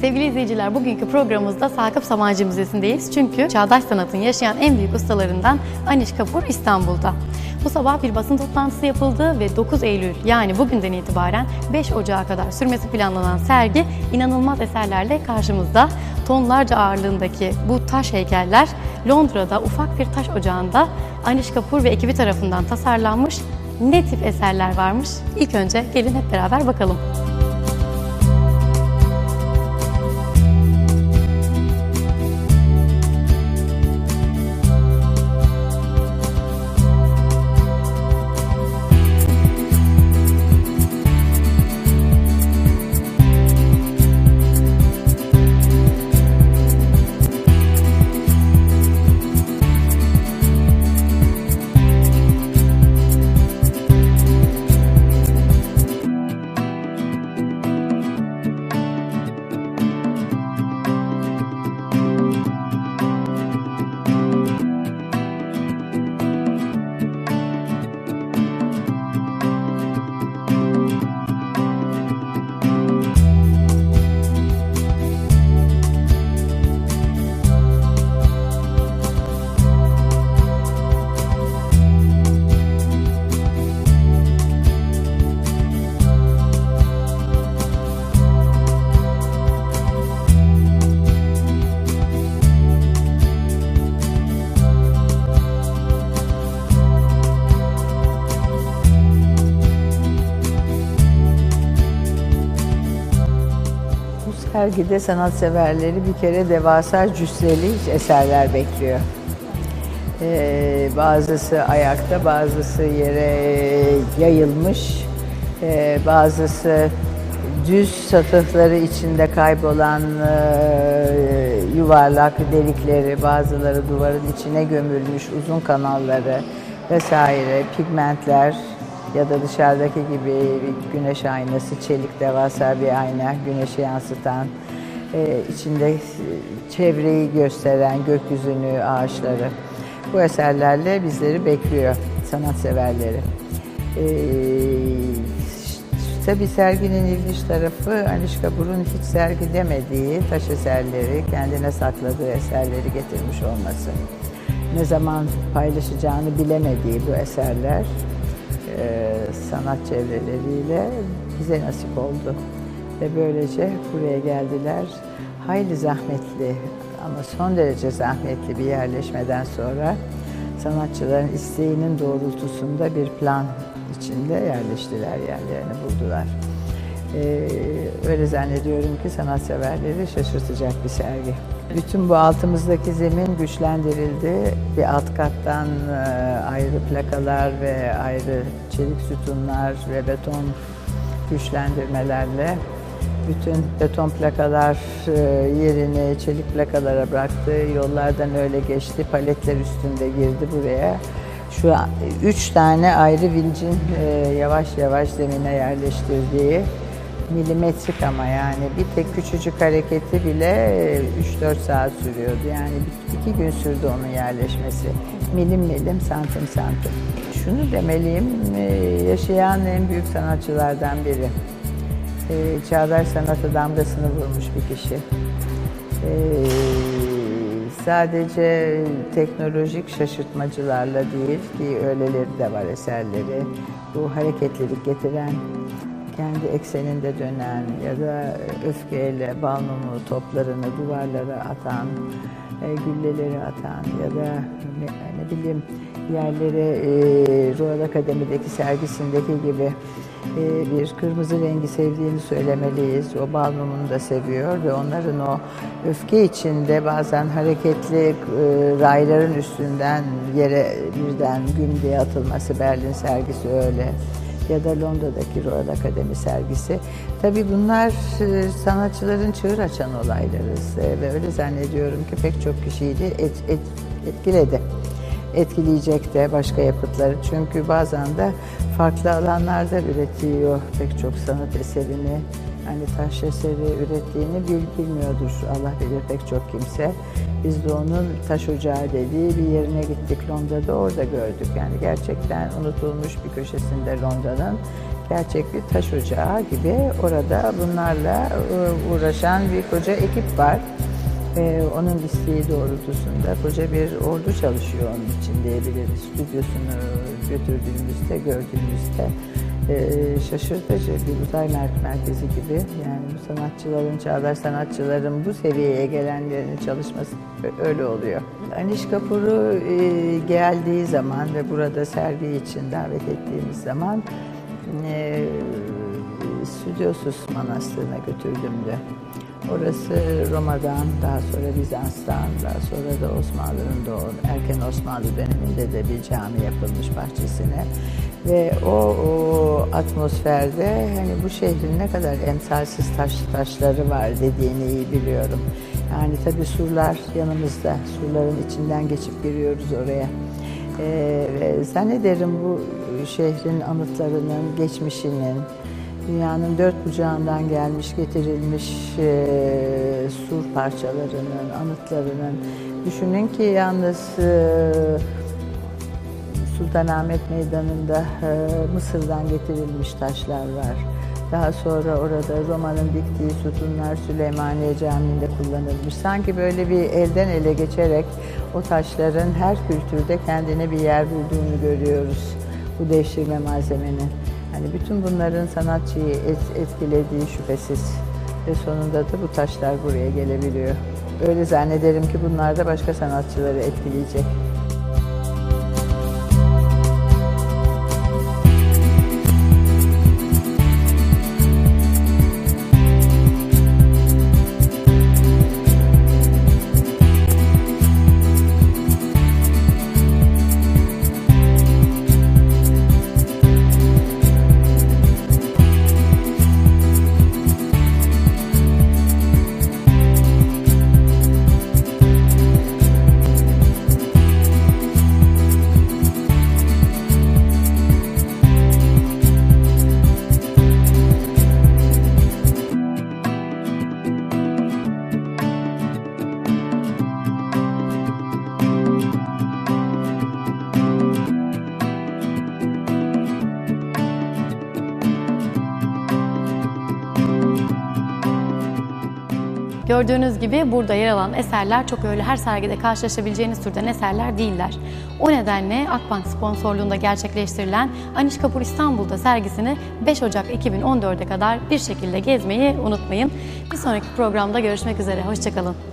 Sevgili izleyiciler, bugünkü programımızda Sakıp Samancı Müzesi'ndeyiz. Çünkü çağdaş sanatın yaşayan en büyük ustalarından Anish Kapoor İstanbul'da. Bu sabah bir basın toplantısı yapıldı ve 9 Eylül yani bugünden itibaren 5 Ocağı kadar sürmesi planlanan sergi inanılmaz eserlerle karşımızda. Tonlarca ağırlığındaki bu taş heykeller Londra'da ufak bir taş ocağında Anish Kapoor ve ekibi tarafından tasarlanmış ne tip eserler varmış? İlk önce gelin hep beraber bakalım. Bu sergide sanatseverleri bir kere devasa cüsseli eserler bekliyor. Ee, bazısı ayakta, bazısı yere yayılmış, ee, bazısı düz satıhları içinde kaybolan e, yuvarlak delikleri, bazıları duvarın içine gömülmüş uzun kanalları vesaire, pigmentler ya da dışarıdaki gibi güneş aynası, çelik devasa bir ayna, güneşi yansıtan, e, içinde çevreyi gösteren gökyüzünü, ağaçları. Bu eserlerle bizleri bekliyor sanatseverleri. Ee, tabii serginin ilginç tarafı Anish Kapoor'un hiç sergilemediği taş eserleri, kendine sakladığı eserleri getirmiş olması. Ne zaman paylaşacağını bilemediği bu eserler e, sanat çevreleriyle bize nasip oldu. Ve böylece buraya geldiler. Hayli zahmetli ama son derece zahmetli bir yerleşmeden sonra sanatçıların isteğinin doğrultusunda bir plan içinde yerleştiler, yerlerini buldular. Ee, öyle zannediyorum ki sanatseverleri şaşırtacak bir sergi. Bütün bu altımızdaki zemin güçlendirildi. Bir alt kattan e, ayrı plakalar ve ayrı çelik sütunlar ve beton güçlendirmelerle bütün beton plakalar e, yerini çelik plakalara bıraktı. Yollardan öyle geçti. Paletler üstünde girdi buraya. Şu an üç tane ayrı vincin e, yavaş yavaş zemine yerleştirdiği milimetrik ama yani bir tek küçücük hareketi bile 3-4 saat sürüyordu. Yani iki gün sürdü onun yerleşmesi. Milim milim, santim santim. Şunu demeliyim, e, yaşayan en büyük sanatçılardan biri. E, çağdaş sanatı damgasını vurmuş bir kişi. E, sadece teknolojik şaşırtmacılarla değil ki öyleleri de var eserleri. Bu hareketlilik getiren kendi ekseninde dönen ya da öfkeyle balmumu toplarını duvarlara atan, e, gülleleri atan ya da ne, ne bileyim yerlere e, Royal Akademi'deki sergisindeki gibi e, bir kırmızı rengi sevdiğini söylemeliyiz. O balmumunu da seviyor ve onların o öfke içinde bazen hareketli e, rayların üstünden yere birden güm diye atılması Berlin sergisi öyle ya da Londra'daki Royal Akademi sergisi. Tabii bunlar e, sanatçıların çığır açan olayları E, ve öyle zannediyorum ki pek çok kişiyi de et, et, etkiledi. Etkileyecek de başka yapıtları. Çünkü bazen de farklı alanlarda üretiyor pek çok sanat eserini. Hani taş eseri ürettiğini bil, bilmiyordur Allah bilir pek çok kimse. Biz de onun taş ocağı dediği bir yerine gittik Londra'da orada gördük. Yani gerçekten unutulmuş bir köşesinde Londra'nın gerçek bir taş ocağı gibi orada bunlarla e, uğraşan bir koca ekip var. E, onun isteği doğrultusunda koca bir ordu çalışıyor onun için diyebiliriz. Stüdyosunu götürdüğümüzde, gördüğümüzde e, şaşırtıcı bir uzay mer- merkezi gibi. Yani bu sanatçıların, çağdaş sanatçıların bu seviyeye gelenlerin çalışması öyle oluyor. Aniş Kapur'u e, geldiği zaman ve burada sergi için davet ettiğimiz zaman e, Stüdyosuz Manastırı'na götürdüm de. Orası Roma'dan, daha sonra Bizans'tan, daha sonra da Osmanlı'nın o erken Osmanlı döneminde de bir cami yapılmış bahçesine. Ve o, o atmosferde hani bu şehrin ne kadar emsalsiz taş taşları var dediğini iyi biliyorum. Yani tabii surlar yanımızda, surların içinden geçip giriyoruz oraya. Ee, zannederim bu şehrin anıtlarının, geçmişinin, dünyanın dört bucağından gelmiş, getirilmiş e, sur parçalarının, anıtlarının. Düşünün ki yalnız e, Sultanahmet Meydanı'nda e, Mısır'dan getirilmiş taşlar var. Daha sonra orada Roma'nın diktiği sütunlar Süleymaniye Camii'nde kullanılmış. Sanki böyle bir elden ele geçerek o taşların her kültürde kendine bir yer bulduğunu görüyoruz. Bu devşirme malzemenin. Hani bütün bunların sanatçıyı et- etkilediği şüphesiz. Ve sonunda da bu taşlar buraya gelebiliyor. Öyle zannederim ki bunlar da başka sanatçıları etkileyecek. Gördüğünüz gibi burada yer alan eserler çok öyle her sergide karşılaşabileceğiniz türden eserler değiller. O nedenle Akbank sponsorluğunda gerçekleştirilen Aniş Kapur İstanbul'da sergisini 5 Ocak 2014'e kadar bir şekilde gezmeyi unutmayın. Bir sonraki programda görüşmek üzere. Hoşçakalın.